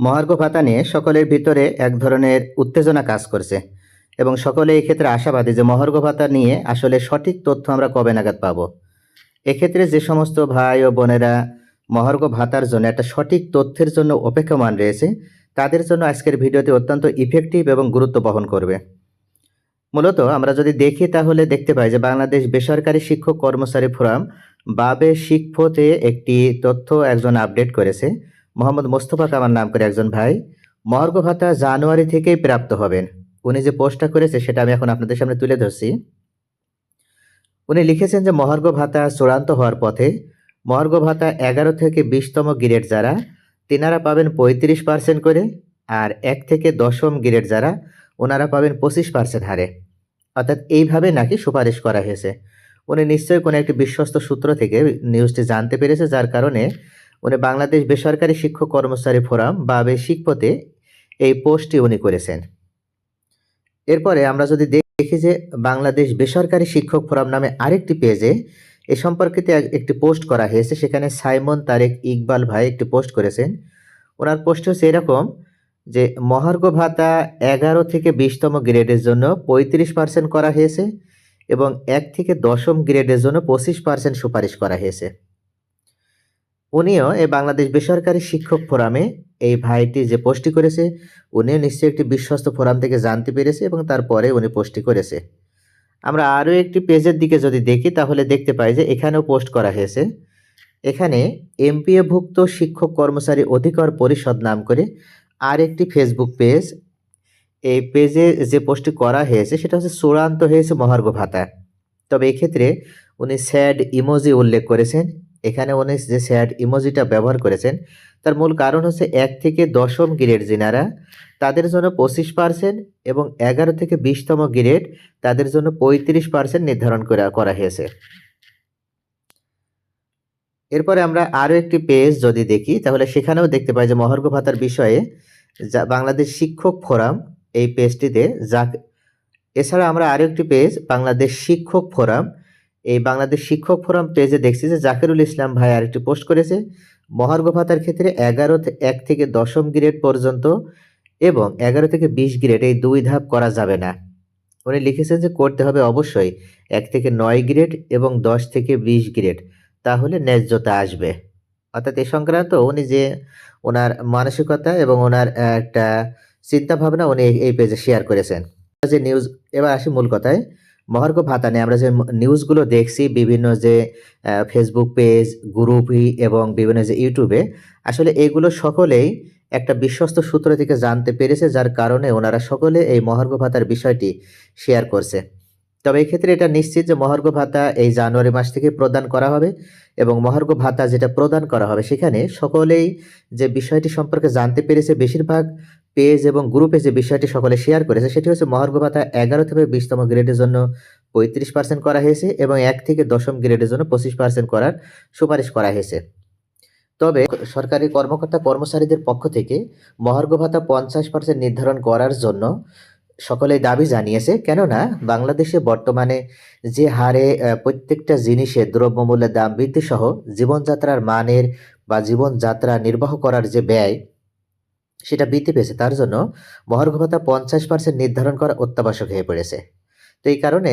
মহার্ঘ ভাতা নিয়ে সকলের ভিতরে এক ধরনের উত্তেজনা কাজ করছে এবং সকলে এই ক্ষেত্রে আশাবাদী যে মহার্ঘ ভাতা নিয়ে আসলে সঠিক তথ্য আমরা কবে নাগাদ পাবো। এক্ষেত্রে যে সমস্ত ভাই ও বোনেরা মহার্ঘ ভাতার জন্য একটা সঠিক তথ্যের জন্য অপেক্ষমান রয়েছে, তাদের জন্য আজকের ভিডিওটি অত্যন্ত ইফেক্টিভ এবং গুরুত্ব বহন করবে। মূলত আমরা যদি দেখি তাহলে দেখতে পাই যে বাংলাদেশ বেসরকারি শিক্ষক কর্মচারী ফোরাম বাবে শিক্ষতে একটি তথ্য একজন আপডেট করেছে। মোহাম্মদ মোস্তফা কামার নাম করে একজন ভাই মহার্ঘ ভাতা জানুয়ারি থেকেই প্রাপ্ত হবেন। উনি যে পোস্টটা করেছে সেটা আমি এখন আপনাদের সামনে তুলে ধরছি। উনি লিখেছেন যে মহার্ঘ ভাতা চূড়ান্ত হওয়ার পথে মহার্ঘ ভাতা এগারো থেকে বিশতম গ্রেড যারা, তিনারা পাবেন পঁয়ত্রিশ পার্সেন্ট করে আর এক থেকে দশম গ্রেড যারা, ওনারা পাবেন পঁচিশ পার্সেন্ট হারে। অর্থাৎ এইভাবে নাকি সুপারিশ করা হয়েছে। উনি নিশ্চয়ই কোনো একটি বিশ্বস্ত সূত্র থেকে নিউজটি জানতে পেরেছে, যার কারণে উনি বাংলাদেশ বেসরকারি শিক্ষক কর্মচারী ফোরাম বা শিক্ষতে এই পোস্টটি উনি করেছেন। এরপরে আমরা যদি দেখি যে বাংলাদেশ বেসরকারি শিক্ষক ফোরাম নামে আরেকটি পেজে এ সম্পর্কিত একটি পোস্ট করা হয়েছে, সেখানে সাইমন তারেক ইকবাল ভাই একটি পোস্ট করেছেন। ওনার পোস্ট হচ্ছে এরকম যে, মহার্ঘ ভাতা এগারো থেকে বিশতম গ্রেডের জন্য পঁয়ত্রিশ পার্সেন্ট করা হয়েছে এবং এক থেকে দশম গ্রেডের জন্য পঁচিশ পার্সেন্ট সুপারিশ করা হয়েছে। উনিও এই বাংলাদেশ বেসরকারি শিক্ষক ফোরামে এই ভাইটি যে পোস্টটি করেছে, উনিও নিশ্চয়ই একটি বিশ্বস্ত ফোরাম থেকে জানতে পেরেছে এবং তারপরে উনি পোস্টটি করেছে। আমরা আরও একটি পেজের দিকে যদি দেখি, তাহলে দেখতে পাই যে এখানেও পোস্ট করা হয়েছে। এখানে এমপিএভুক্ত শিক্ষক কর্মচারী অধিকার পরিষদ নাম করে আর একটি ফেসবুক পেজ। এই পেজে যে পোস্টটি করা হয়েছে, সেটা হচ্ছে চূড়ান্ত হয়েছে মহার্ঘ ভাতা। তবে এক্ষেত্রে উনি স্যাড ইমোজি উল্লেখ করেছেন। এখানে উনি যে স্যাড ইমোজিটা ব্যবহার করেছেন, তার মূল কারণ হচ্ছে এক থেকে দশম গ্রেড যিনারা, তাদের জন্য পঁচিশ পার্সেন্ট এবং এগারো থেকে বিশতম গ্রেড তাদের জন্য পঁয়ত্রিশ পার্সেন্ট নির্ধারণ করা করা হয়েছে। এরপরে আমরা আরও একটি পেজ যদি দেখি, তাহলে সেখানেও দেখতে পাই যে মহার্ঘ ভাতার বিষয়ে যা বাংলাদেশ শিক্ষক ফোরাম এই পেজটিতে যা এছাড়া আমরা আরও একটি পেজ, বাংলাদেশ শিক্ষক ফোরাম এই বাংলাদেশ শিক্ষক ফোরাম পেজে দেখছি যে জাকিরুল ইসলাম ভাই আরেকটি পোস্ট করেছে, মহার্ঘ ভাতার ক্ষেত্রে এগারো এক থেকে দশম গ্রেড পর্যন্ত এবং এগারো থেকে বিশ গ্রেড এই দুই ধাপ করা যাবে না। উনি লিখেছেন যে করতে হবে অবশ্যই এক থেকে নয় গ্রেড এবং দশ থেকে বিশ গ্রেড, তাহলে ন্যায্যতা আসবে। অর্থাৎ এ সংক্রান্ত উনি যে ওনার মানসিকতা এবং ওনার একটা চিন্তা ভাবনা উনি এই পেজে শেয়ার করেছেন। যে নিউজ এবার আসি মূল কথায়। মহার্ঘ ভাতা নিয়ে আমরা যে নিউজগুলো দেখছি, বিভিন্ন যে ফেসবুক পেজ গ্রুপই এবং বিভিন্ন যে ইউটিউবে আসলে এগুলো সকলেই একটা বিশ্বস্ত সূত্র থেকে জানতে পেরেছে, যার কারণে ওনারা সকলে এই মহার্ঘ ভাতার বিষয়টি শেয়ার করছে। তবে এক্ষেত্রে এটা নিশ্চিত যে মহার্ঘ ভাতা এই জানুয়ারি মাস থেকে প্রদান করা হবে এবং মহার্ঘ ভাতা যেটা প্রদান করা হবে সেখানে সকলেই যে বিষয়টি সম্পর্কে জানতে পেরেছে, বেশিরভাগ পেজ এবং গ্রুপে যে বিষয়টি সকলে শেয়ার করেছে, সেটি হচ্ছে মহার্ঘ ভাতা এগারো থেকে বিশতম গ্রেডের জন্য পঁয়ত্রিশ পার্সেন্ট করা হয়েছে এবং এক থেকে দশম গ্রেডের জন্য পঁচিশ পার্সেন্ট করার সুপারিশ করা হয়েছে। তবে সরকারি কর্মকর্তা কর্মচারীদের পক্ষ থেকে মহার্ঘ ভাতা পঞ্চাশ পার্সেন্ট নির্ধারণ করার জন্য সকলেই দাবি জানিয়েছে, কেননা বাংলাদেশে বর্তমানে যে হারে প্রত্যেকটা জিনিসের দ্রব্যমূল্যের দাম বৃদ্ধি সহ জীবনযাত্রার মানের বা জীবনযাত্রা নির্বাহ করার যে ব্যয়, সেটা বৃদ্ধি পেয়েছে। তার জন্য মহার্ঘ ভাতা পঞ্চাশ পার্সেন্ট নির্ধারণ করা অত্যাবশ্যক হয়ে পড়েছে। তো এই কারণে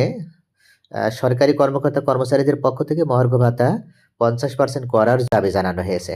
সরকারি কর্মকর্তা কর্মচারীদের পক্ষ থেকে মহার্ঘ ভাতা পঞ্চাশ পার্সেন্ট করার দাবি জানানো হয়েছে।